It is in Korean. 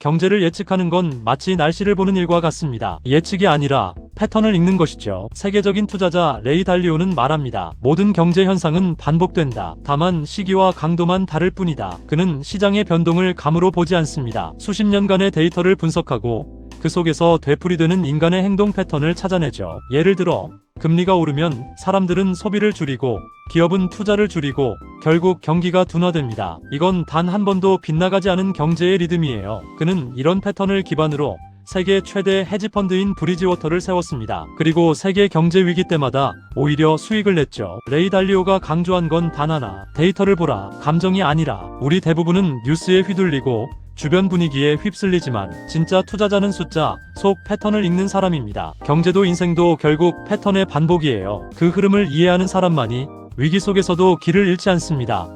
경제를 예측하는 건 마치 날씨를 보는 일과 같습니다. 예측이 아니라 패턴을 읽는 것이죠. 세계적인 투자자 레이 달리오는 말합니다. 모든 경제 현상은 반복된다. 다만 시기와 강도만 다를 뿐이다. 그는 시장의 변동을 감으로 보지 않습니다. 수십 년간의 데이터를 분석하고 그 속에서 되풀이되는 인간의 행동 패턴을 찾아내죠. 예를 들어 금리가 오르면 사람들은 소비를 줄이고 기업은 투자를 줄이고 결국 경기가 둔화됩니다. 이건 단 한 번도 빗나가지 않은 경제의 리듬이에요. 그는 이런 패턴을 기반으로 세계 최대 헤지펀드인 브리지워터를 세웠습니다. 그리고 세계 경제 위기 때마다 오히려 수익을 냈죠. 레이 달리오가 강조한 건 단 하나. 데이터를 보라. 감정이 아니라. 우리 대부분은 뉴스에 휘둘리고 주변 분위기에 휩쓸리지만 진짜 투자자는 숫자, 속 패턴을 읽는 사람입니다. 경제도 인생도 결국 패턴의 반복이에요. 그 흐름을 이해하는 사람만이 위기 속에서도 길을 잃지 않습니다.